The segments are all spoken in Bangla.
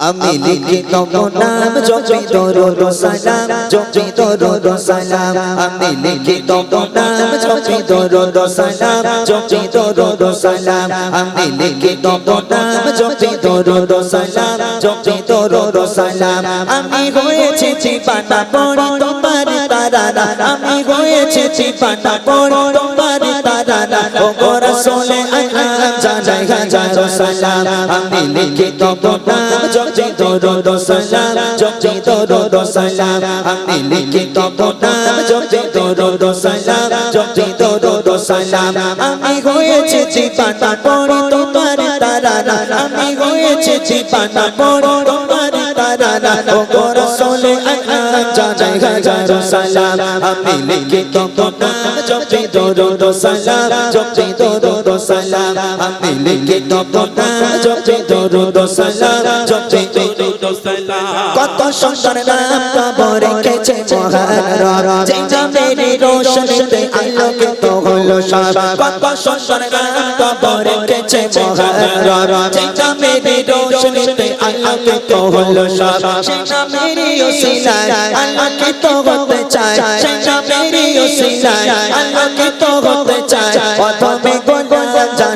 আমি লিখি তব নাম জপি দরুদ সালাম জপি দরুদ সালাম আমি লিখি তব নাম জপি দরুদ সালাম জপি দরুদ সালাম আমি লিখি তব নাম জপি দরুদ সালাম জপি দরুদ সালাম আমি হয়েছে চিপাটা পড়ি তোমার তারারা আমি হয়েছে চিপাটা পড়ি তোমার তারারা ও গো রাসূলে আকরাম জানাই হাজার সালাম আমি লিখি নাম জপি দরুদ সালাম হয়েছে চিপাটা পড়ি তোমার তারারা, আমি হয়েছে চিপাটা পড়ি তোমার তারারা ও গো রাসূলে আকরাম জানাই হাজার সালাম আমি লিখি নাম জপি দরুদ সালাম জপি দরুদ সালাম লিখি নাম জপি দরুদ কত সুন্দর নাম কবর রেখেছে মহান যে রোশনীতে আলোকিত হলো কত সুন্দর নাম কবর রেখেছে মহান যে নামের রোশনীতে আলোকিত হলো আলোকিত হতে চায় সে আলোকিত হতে চায়। প্রথমে জানাই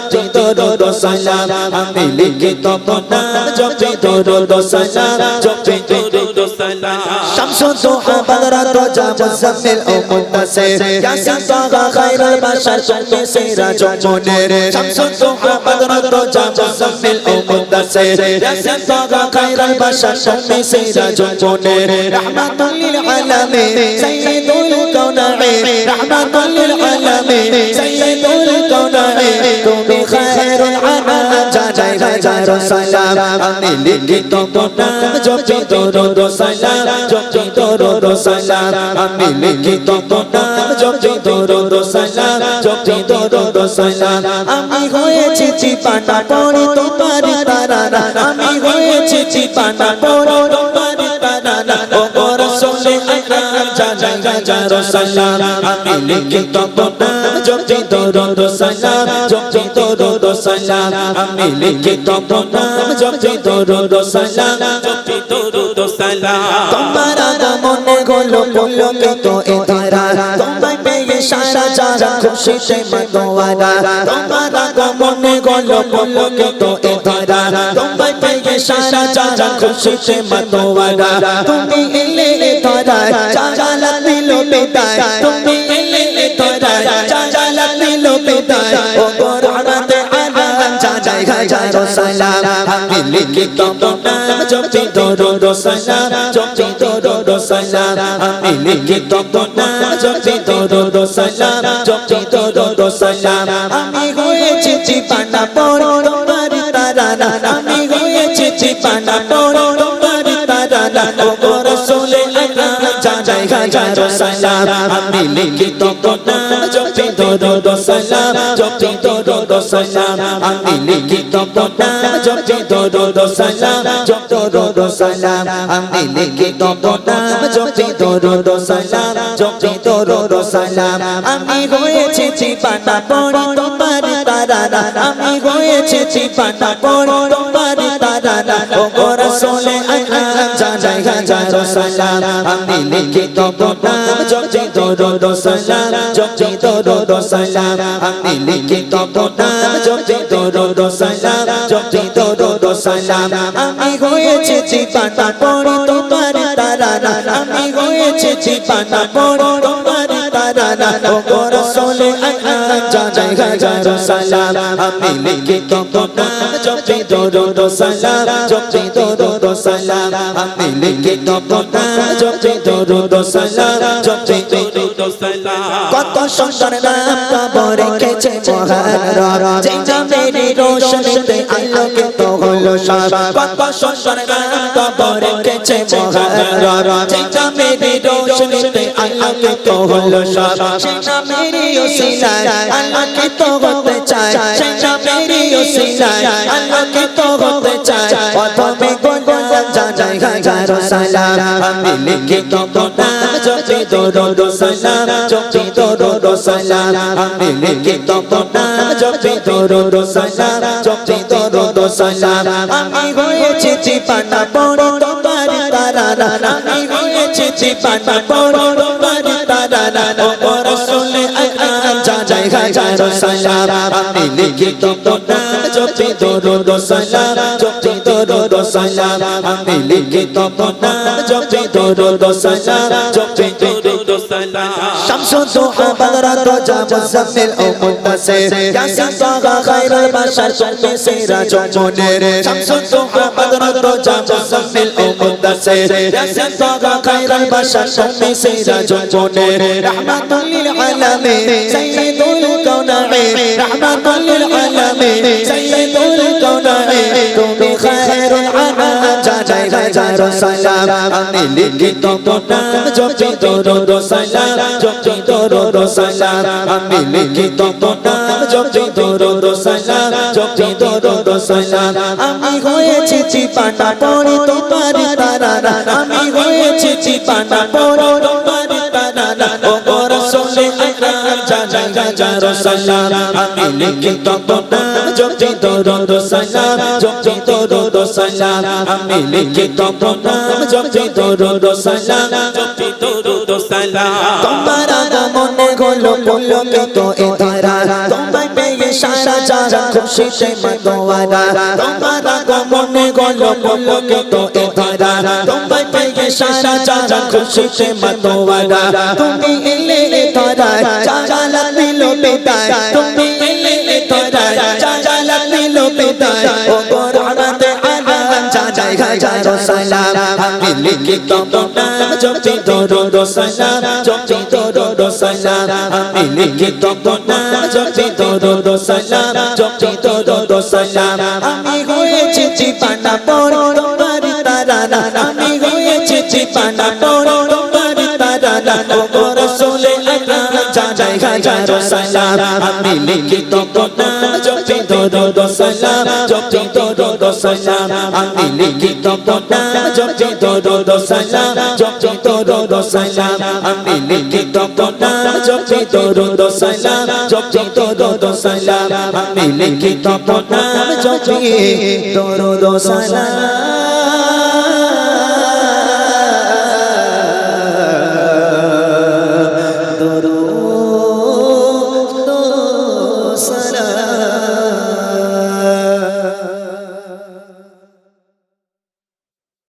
লিখে তপনা জপে দরুদ সালাম, জপে দরুদ সালাম। শামসু দুহা বদরা রজা মুজাম্মিল ও মুন্তাসির, ইয়াসিন তাগা খায়রুল বাশার সুন্নি সিরাজ মুনির শামসু দুহা বদরা রজা মুজাম্মিল ও মুন্তাসির, ইয়াসিন সালাম, আমি লিখিত নাম জপি দরুদ সালাম, জপি দরুদ সালাম, আমি লিখিত নাম জপি দরুদ সালাম, জপি দরুদ সালাম, আমি হয়েছি চিপাটা পড়ি তোমার তারা আমি হয়েছি চিপাটা পড়ি হাজার সালাম আমি লিখিত নাম জপি দরুদ সালাম জপি দরুদ সালাম আমি লিখিত নাম জপি দরুদ সালাম জপি দরুদ সালাম তোমার আগমনে হলো পুলকিত এ ধারা তোমায় পেয়ে সারা যারা খুশিতে মতোয়ারা। তোমার আগমনে হলো পুলকিত এ ধারা তোমায় পেয়ে সারা যারা খুশিতে মতোয়ারা। তুমি বেদায় তুমি এলে এ ধারা চালা দিল বেদায় ও গোরাতে আলাম জানাই হাজার সালাম আমি লিখিত নাম জপি দরুদ সালাম জপি দরুদ সালাম আমি লিখিত নাম জপি হয়েছি চিপানা পড় জানাই সালাম আমি লিখিত নাম জপি দরুদ সালাম জপি দরুদ সালাম আমি লিখিত নাম জপি দরুদ সালাম জপি দরুদ সালাম আমি লিখিত নাম জপি দরুদ সালাম জপি দরুদ সালাম আমি হয়েছি চিপাটা পড়ি তোমার তারারা, আমি হয়েছি চিপাটা পড়ি তোমার তারারা ও গো রাসূলে আকরাম জানাই হাজার সালাম আমি লিখিত নাম জপি দরুদ সালাম জপি দরুদ সালাম আমি লিখিত নাম জপি দরুদ সালাম জপি দরুদ সালাম আমি হয়েছে চিপাটা পড়ি তোমার তারারা আমি হয়েছে চিপাটা পড়ি তোমার তারারা ও গো রাসূলে আকরাম জানাই হাজার সালাম আমি লিখিত নাম জপি দরুদ সালাম জপি দরুদ সালাম আমি লিখি তব নাম জপি দরুদ সালাম। কত সুন্দর নাম কবর রেখেছে মহান রব। যে নামেরই রোশনীতে আলোকিত হলো সব। কত সুন্দর নাম কবর রেখেছে মহান রব। যে নামেরই রোশনীতে আলোকিত হলো সব। সে নামেরই ওসিলায় আলোকিত হতে চায়। সে নামেরই ওসিলায় আলোকিত হতে চায়। প্রথমে হাজারো সালাম। আমি লিখি নাম জপি দরুদ, সালাম। জপি দরুদ, সালাম। আমি লিখি নাম জপি দরুদ, সালাম। জপি দরুদ, সালাম। আমি হয়েছি চিপানা পড়ো তোমার তারানা আমি হয়েছি চিপানা পড়ো তোমার তারানা ও রাসূলে আকরাম জানাই হাজারো সালাম। আমি লিখি তব জপি দরুদ সালাম জপি দরুদ সালাম। আমি লিখি তপনা জপি দরুদ সালাম দরুদ شمس الضحى بدرة رجا مزمل أو منتصر ياسين طه خير البشر تم سراج منير شمس الضحى بدرة رجا مزمل أو منتصر ياسين طه خير البشر تم سراج منير رحمة للعالمين سيد الكونين رحمة للعالمين سيد الكونين হাজারো সালাম, আমি লিখিত নাম জপি দরুদ সালাম জপি দরুদ সালাম, আমি লিখিত নাম জপি দরুদ সালাম জপি দরুদ সালাম, আমি হয়েছি চিপানা পড়ে তোমার আমি হয়েছি চিপানা পড়ে তোমার রাসূলে আকরাম সালাম আমি লিখিত নাম জপি দরুদ সালাম জপি দরুদ সালাম আমি লিখিত নাম জপি দরুদ সালাম জপি দরুদ সালাম তোমার আগমনে হলো পুলকিত এ ধারা। তোমায় পেয়ে সারা জাহান খুশিতে মাতোয়ারা। তোমার আগমনে হলো পুলকিত এ ধারা। তোমায় পেয়ে সারা জাহান খুশিতে মাতোয়ারা। তুমি জানাই হাজারো সালাম আমি লিখিত নাম জপি দরুদ সালাম জপি দরুদ সালাম আমি লিখিত নাম জপি দরুদ সালাম জপি দরুদ সালাম আমি হয়েছি চিপানা পড় তোমার তারানা। আমি হয়েছি চিপানা পড় তোমার তারানা। ও রাসূলে আকরাম জানাই হাজারো সালাম আমি লিখিত নাম জপি দরুদ সালাম জপি সালাম আমি লিখিত নাম জপি দরুদ সালাম জপি দরুদ সালাম আমি লিখিত নাম জপি দরুদ সালাম জপি দরুদ সালাম আমি লিখিত নাম জপি দরুদ সালাম